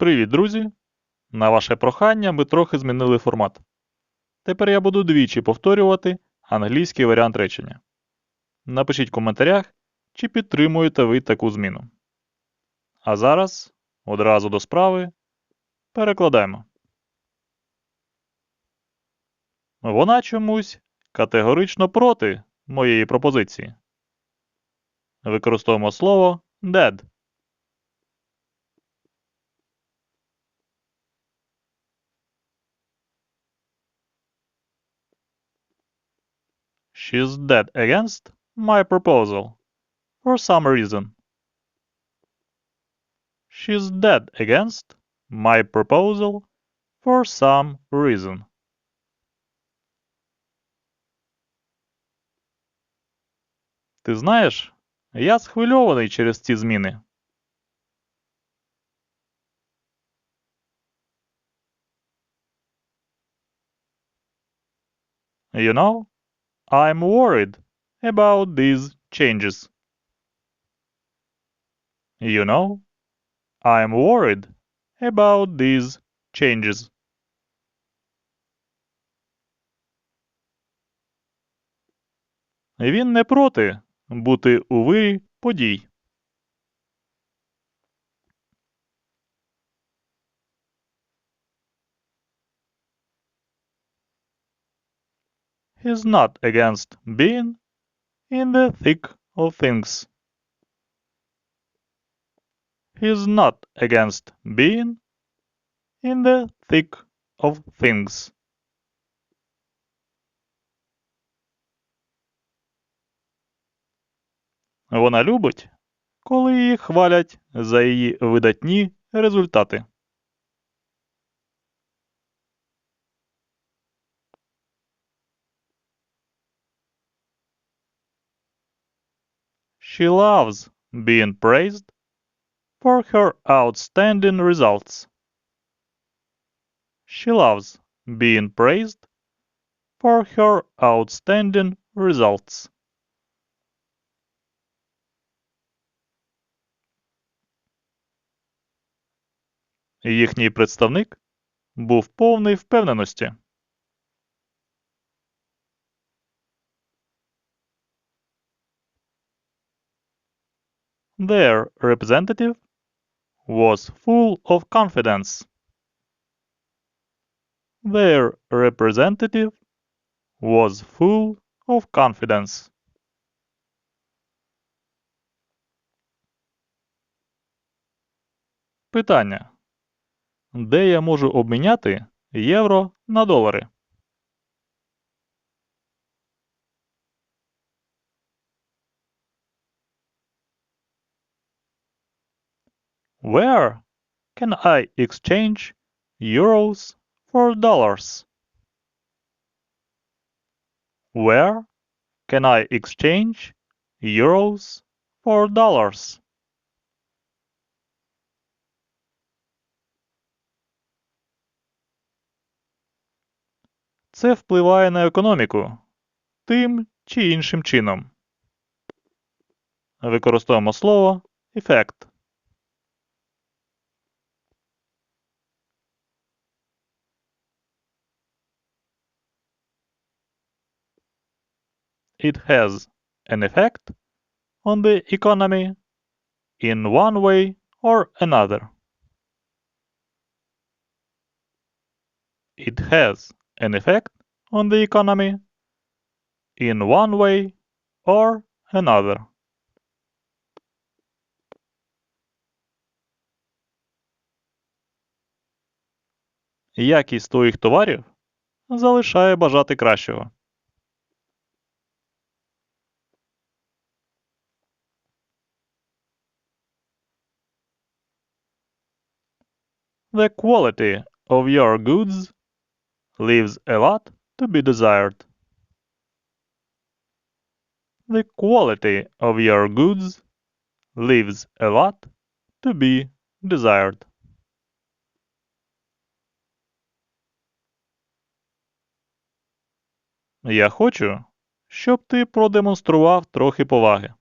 Привіт, друзі! На ваше прохання ми трохи змінили формат. Тепер я буду двічі повторювати англійський варіант речення. Напишіть в коментарях, чи підтримуєте ви таку зміну. А зараз одразу до справи перекладаємо. Вона чомусь категорично проти моєї пропозиції. Використовуємо слово dead. She's dead against my proposal for some reason. She's dead against my proposal for some reason. Ти знаєш, я схвильований через ці зміни. You know, I'm worried about these changes. You know, I'm worried about these changes. Він не проти бути у вирі подій. He's not against being in the thick of things. He's not against being in the thick of things. Вона любить, коли її хвалять за її видатні результати. She loves being praised for her outstanding results. She loves being praised for her outstanding results. Їхній представник був повний впевненості. Their representative was full of confidence. Their representative was full of confidence. Питання. Де я можу обміняти євро на долари? Where can I exchange euros for dollars? Where can I exchange euros for dollars? Це впливає на економіку тим чи іншим чином. Використовуємо слово ефект. It has an effect on the economy in one way or another. It has an effect on the economy in one way or another. Якість твоїх товарів залишає бажати кращого. The quality of your goods leaves a lot to be desired. The quality of your goods leaves a lot to be desired. Я хочу, щоб ти продемонстрував трохи поваги.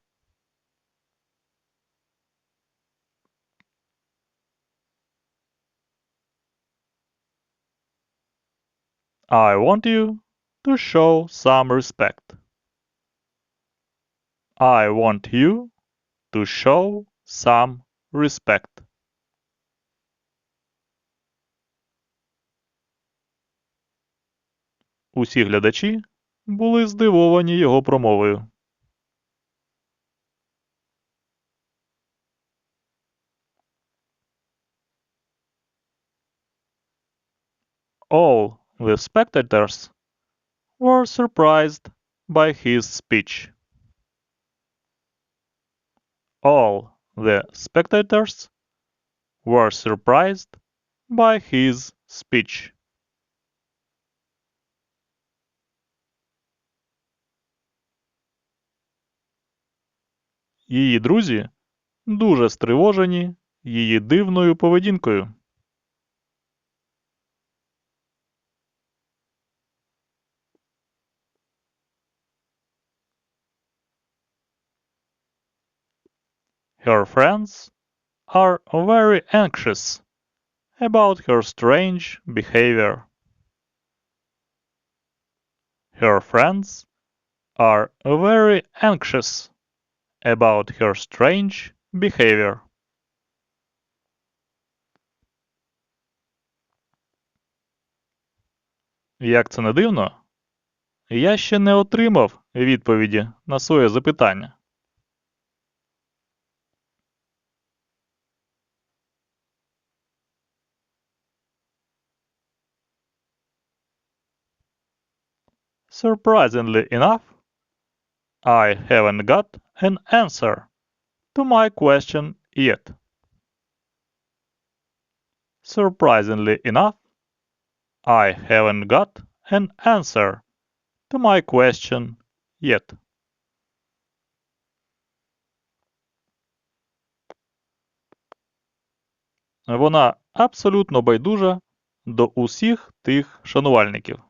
I want you to show some respect. I want you to show some respect. Усі глядачі були здивовані його промовою. All the spectators were surprised by his speech. All the spectators were surprised by his speech. Її друзі дуже стривожені її дивною поведінкою. Her friends are very anxious about her strange behavior. Her friends are very anxious about her strange behavior. Як це не дивно, я ще не отримав відповіді на своє запитання. Surprisingly enough, I haven't got an answer to my question yet. Surprisingly enough, I haven't got an answer to my question yet. Вона абсолютно байдужа до усіх тих шанувальників.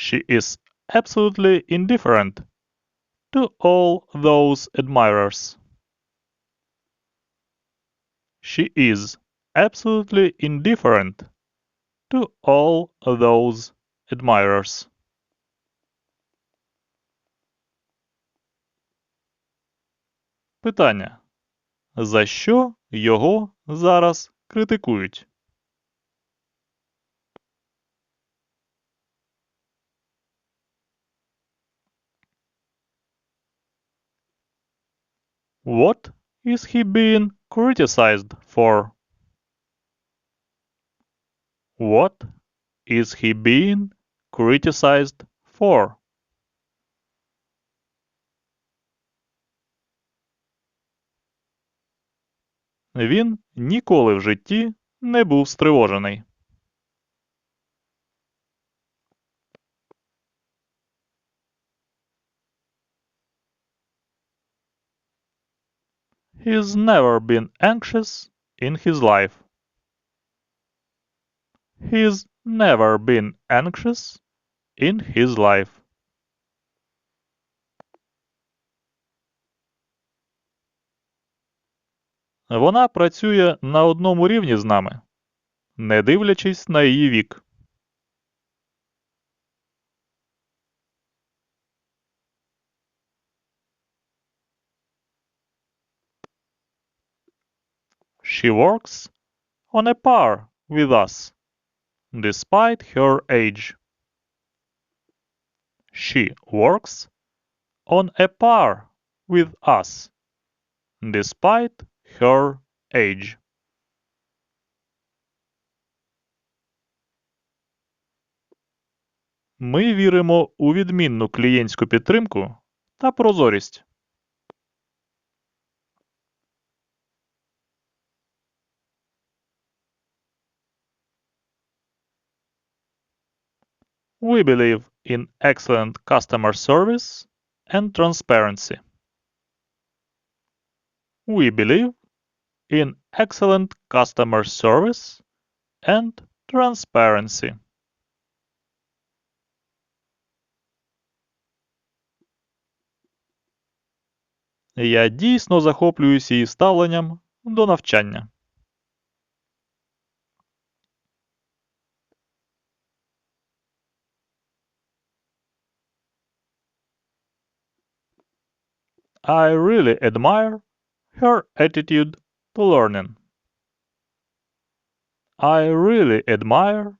She is absolutely indifferent to all those admirers. She is absolutely indifferent to all those admirers. Питання. За що його зараз критикують? What is he being criticized for? What is he being criticized for? Він ніколи в житті не був стривожений. He's never been anxious in his life. He's never been anxious in his life. Вона працює на одному рівні з нами, не дивлячись на її вік. She works on a par with us, despite her age. She works on a par with us, despite her age. Ми віримо у відмінну клієнтську підтримку та прозорість. We believe in excellent customer service and transparency. We believe in excellent customer service and transparency. Я дійсно захоплююсь її ставленням до навчання. I really admire her attitude to learning. I really admire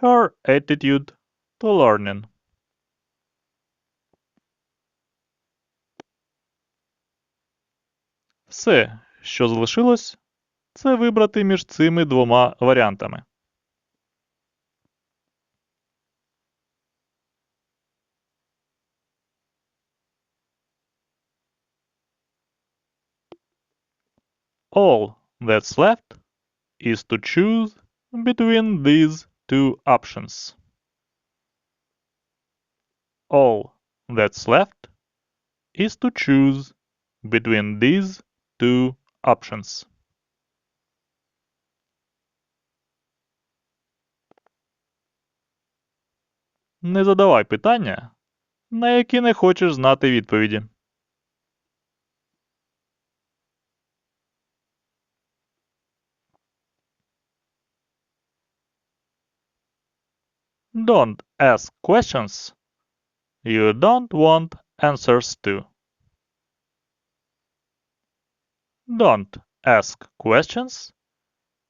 her attitude to learning. Все, що залишилось, це вибрати між цими двома варіантами. All that's left is to choose between these two options. All that's left is to choose between these two options. Не задавай питання, на які не хочеш знати відповіді. Don't ask questions you don't want answers to. Don't ask questions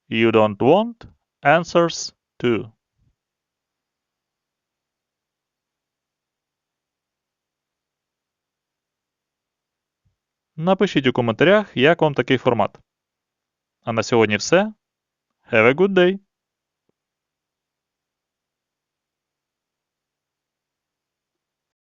you don't want answers to. Напишіть у коментарях, як вам такий формат. А на сьогодні все. Have a good day!